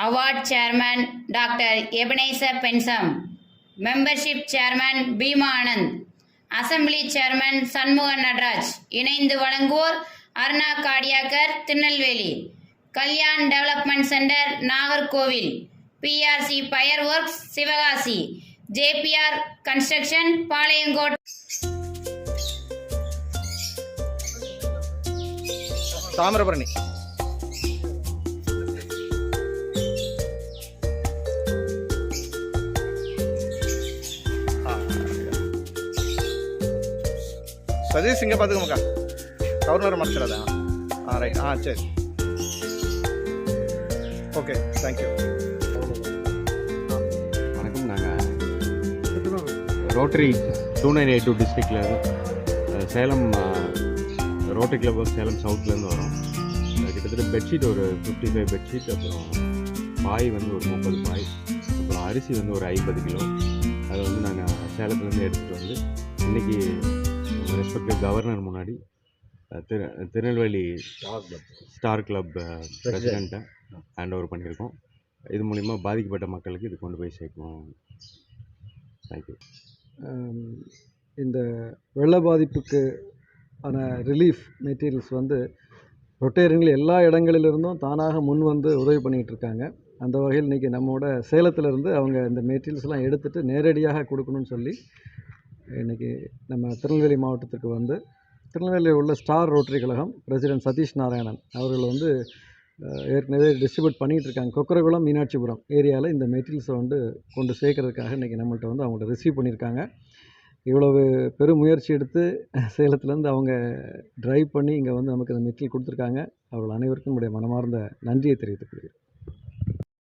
Award chairman doctor எபனேச பென்சம் membership chairman Bheema Anand assembly chairman Shanmugan Nataraj இணைந்து வழங்குவோர் Aruna காடியாக்கர் Tirunelveli Kalyan development centre Nagercoil BRC fire works Sivakasi JPR construction Palayamkottai Thamirabarani. Sathish இங்கே பார்த்துக்கோங்கக்கா governor மறைச்சிடாதா ஆ right ஆ சரி okay thank you வணக்கம் நாங்கள் rotary two nine eight two டிஸ்ட்ரிக்டில் Salem rotary club of Salem சவுத்லேருந்து வரோம். கிட்டத்தட்ட பெட்ஷீட் ஒரு ஃபிஃப்டி ஃபைவ் பெட்ஷீட் அப்புறம் பாய் வந்து ஒரு முப்பது பாய் அப்புறம் அரிசி வந்து ஒரு ஐம்பது கிலோ. அதை வந்து நாங்கள் சேலத்துலேருந்து எடுத்துகிட்டு வந்து இன்றைக்கி ரெஸ்பெக்டிவ் கவர்னர் முன்னாடி திரு திருநெல்வேலி ஸ்டார் கிளப். பிரசிடெண்ட்டை ஹேண்ட் ஓவர் பண்ணியிருக்கோம். இது மூலிமா பாதிக்கப்பட்ட மக்களுக்கு இது கொண்டு போய் சேர்க்கணும் தேங்க்யூ இந்த வெள்ள பாதிப்புக்கு ஆன ரிலீஃப் மெட்டீரியல்ஸ் வந்து ரொட்டேரியன்கள் எல்லா இடங்களிலிருந்தும் தானாக முன் வந்து உதவி பண்ணிகிட்டு இருக்காங்க. அந்த வகையில் இன்றைக்கி நம்மோட சேலத்திலிருந்து அவங்க இந்த மெட்டீரியல்ஸ்லாம் எடுத்துகிட்டு நேரடியாக கொடுக்கணும்னு சொல்லி இன்றைக்கி நம்ம திருநெல்வேலி மாவட்டத்திற்கு வந்து திருநெல்வேலியில் உள்ள ஸ்டார் ரோட்டரி கழகம் பிரசிடென்ட் சதீஷ் நாராயணன் அவர்கள் வந்து ஏற்கனவே டிஸ்ட்ரிபியூட் பண்ணிகிட்டு இருக்காங்க. கொக்கரகுளம் மீனாட்சிபுரம் ஏரியாவில் இந்த மெட்டீரியல்ஸை வந்து கொண்டு சேர்க்கறதுக்காக இன்றைக்கி நம்மள்கிட்ட வந்து அவங்கள்ட்ட ரிசீவ் பண்ணியிருக்காங்க இவ்வளவு பெரும் முயற்சி எடுத்து சேலத்துலேருந்து அவங்க டிரைவ் பண்ணி இங்கே வந்து நமக்கு இந்த மெட்டீரியல் கொடுத்துருக்காங்க. அவர்கள் அனைவருக்கும் நம்முடைய மனமார்ந்த நன்றியை தெரிவித்துக் கொள்கிறேன்.